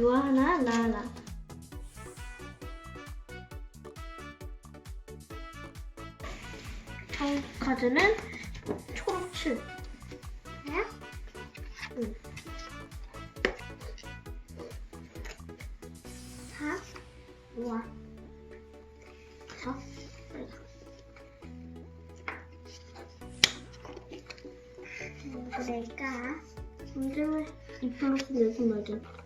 유아 하나, 나 하나. 청 카드는 초록 7. 네? 응. 4? 우와. 자, 빨리 가. 뭐가 될까? 근데 왜이 플러스 내고 말이야?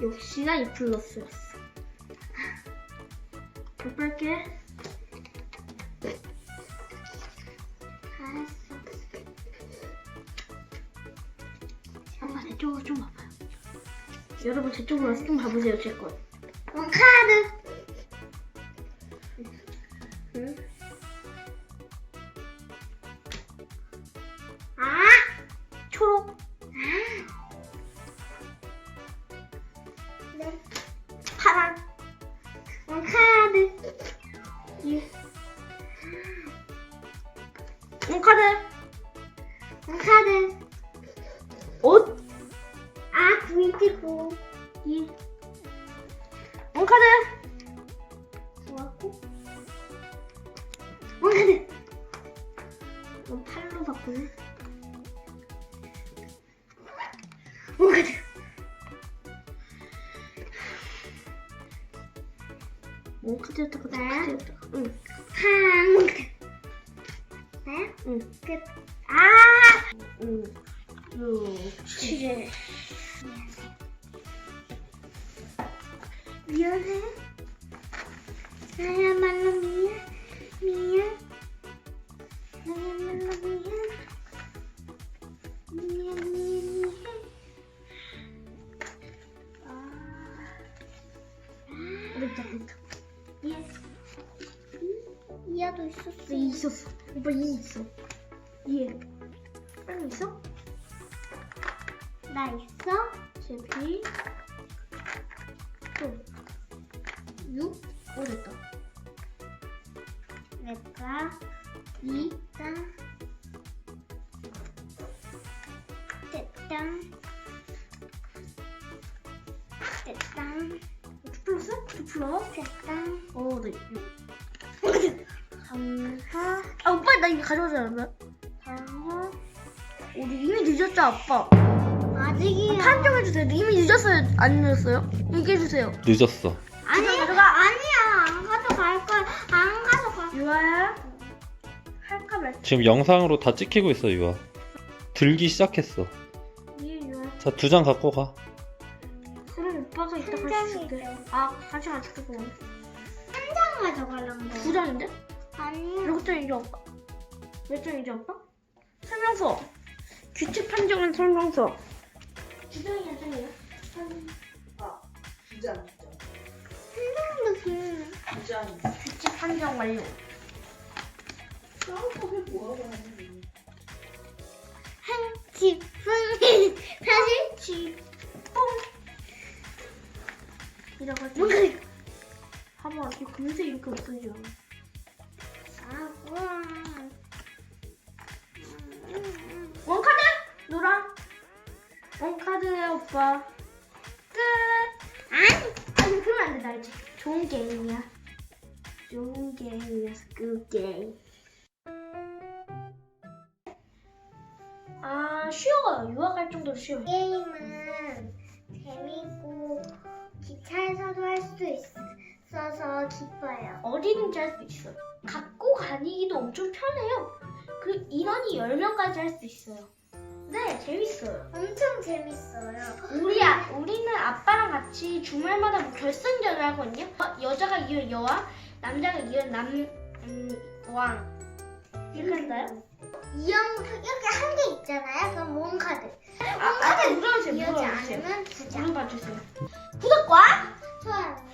역시나 이 플러스였어. 더 빨게. 알았어. 아빠 제 쪽으로 좀 봐봐요. 여러분 제 쪽으로 와서 좀 봐보세요 제 거. 어, 카드. 응? 카드. 어, 카드. 옷. 아, 99. 예. 응 카드. 어, 카드. 그럼 팔로 바꾸네. 어, 카드. 응 카드였다가 네. 카드였다가. 응. 한. 네? 응. 끝. 아! 응. 육. 칠. 미안해. 나야말로 미안. 미안. 나야말로 미안. 미안, 미안, 미안. 이하도 있었어. 이 있었어. 오빠 이 있어. 예. 빨리 있어? 나 있어? 제 피. 또. 6. 어렵다. 내가 이. 있다. 됐다. 됐다. 두 플러스? 두 플러스? 됐다. 어, 네. 강화. 아, 오빠 나 이거 가져오지 않았나? 강화. 우리 이미 늦었죠, 아빠? 아직이야. 판정해주세요. 이미 늦었어요? 안 늦었어요? 얘기해주세요. 늦었어. 아니, 가져가. 아니야. 안 가져갈 거야. 안 가져가. 유아야. 할까 말까? 지금 영상으로 다 찍히고 있어, 유아. 들기 시작했어. 예, 유아. 자, 두 장 갖고 가. 그럼 오빠가 이따가 한 해줄게. 장이죠. 아, 같이 안 줄게. 한 가져가려는 거야. 두 장인데? 아니야. 몇 장이죠, 오빠? 몇 장이죠, 오빠? 설명서. 규칙 판정한 설명서. 두 장이야, 장이야? 두장 한 장도 돼. 두장 규칙 판정 완료. 싸움법에 뭐하고 하는 한 지붕이 사실 지붕. 할때 뭔가 봐봐, 이 금색 이렇게 없어져. 아, 우와. 원카드! 노랑. 원카드야, 오빠. 끝! 아니, 아니, 그러면 안 돼, 나 알지? 좋은 게임이야. 좋은 게임이었어, 그 게임. 아, 쉬워요. 유학할 정도로 쉬워요. 게임은 재밌고 기차에서도 할 수 있어서 기뻐요. 어디든지 할 수 있어요. 갖고 다니기도 엄청 편해요. 그리고 인원이 10명까지 할 수 있어요. 네, 재밌어요. 엄청 재밌어요. 우리 아, 우리는 아빠랑 같이 주말마다 뭐 결승전을 하거든요. 어, 여자가 이은 여왕, 남자가 이은 남, 음, 왕. 이렇게 한다요? 이형 이렇게 한 개 있잖아요. 그럼 몬 카드. 아, 아, 물어주세요, 이어지 물어주세요. 않으면 두 장. 물어봐 주세요. 구독과 좋아요.